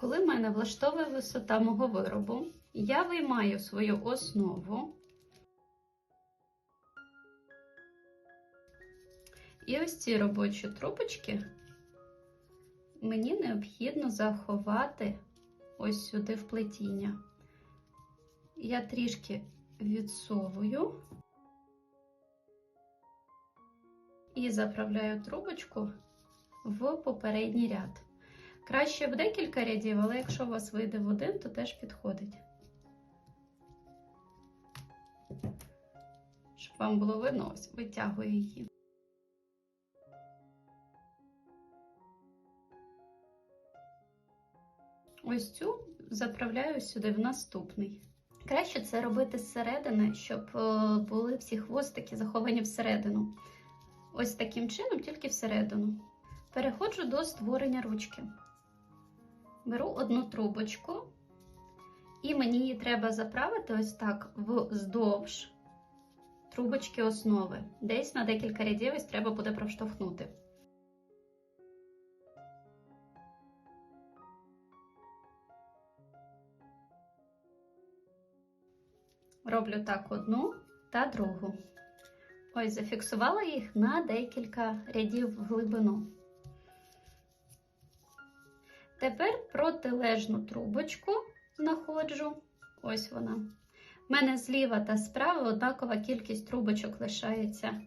Коли в мене влаштовує висота мого виробу, я виймаю свою основу. І ось ці робочі трубочки мені необхідно заховати ось сюди в плетіння. Я трішки відсовую і заправляю трубочку в попередній ряд. Краще в декілька рядів, але якщо у вас вийде в один, то теж підходить. Щоб вам було видно, ось витягую її. Ось цю заправляю сюди в наступний. Краще це робити зсередини, щоб е, були всі хвостики заховані всередину. Ось таким чином, тільки всередину. Переходжу до створення ручки. Беру одну трубочку, і мені її треба заправити ось так вздовж трубочки основи. Десь на декілька рядів ось треба буде проштовхнути. Роблю так одну та другу. Ось зафіксувала їх на декілька рядів в глибину. Тепер протилежну трубочку знаходжу. Ось вона. У мене зліва та справа однакова кількість трубочок лишається.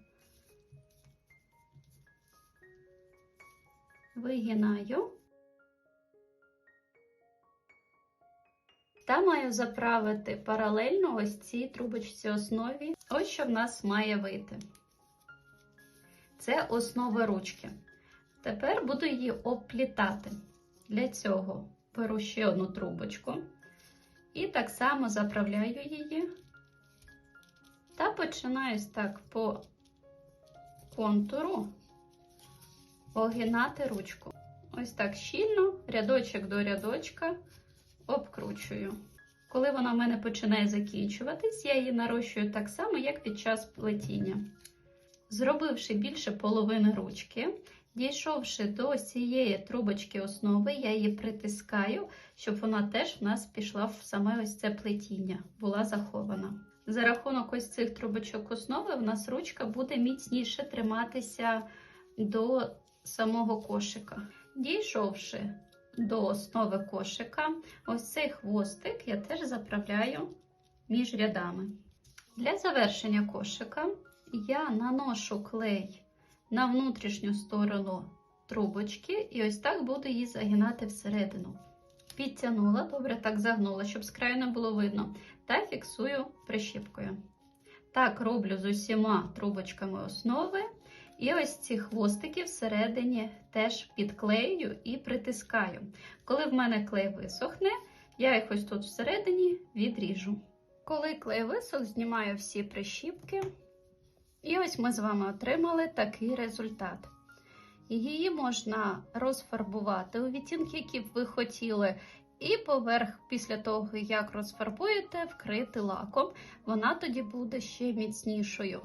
Вигинаю. Та маю заправити паралельно ось цій трубочці основі. Ось що в нас має вийти. Це основа ручки. Тепер буду її обплітати. Для цього беру ще одну трубочку і так само заправляю її та починаю так по контуру огинати ручку. Ось так щільно, рядочок до рядочка обкручую. Коли вона в мене починає закінчуватись, я її нарощую так само, як під час плетіння. Зробивши більше половини ручки, дійшовши до цієї трубочки основи, я її притискаю, щоб вона теж в нас пішла в саме ось це плетіння, була захована. За рахунок ось цих трубочок основи, в нас ручка буде міцніше триматися до самого кошика. Дійшовши до основи кошика, ось цей хвостик я теж заправляю між рядами. Для завершення кошика я наношу клей на внутрішню сторону трубочки і ось так буду її загинати всередину. Підтягнула, добре так загнула, щоб з краю не було видно, та фіксую прищіпкою. Так роблю з усіма трубочками основи. І ось ці хвостики всередині теж підклею і притискаю. Коли в мене клей висохне, я їх ось тут всередині відріжу. Коли клей висох, знімаю всі прищіпки. І ось ми з вами отримали такий результат. Її можна розфарбувати у відтінки, які б ви хотіли, і поверх, після того, як розфарбуєте, вкрити лаком. Вона тоді буде ще міцнішою.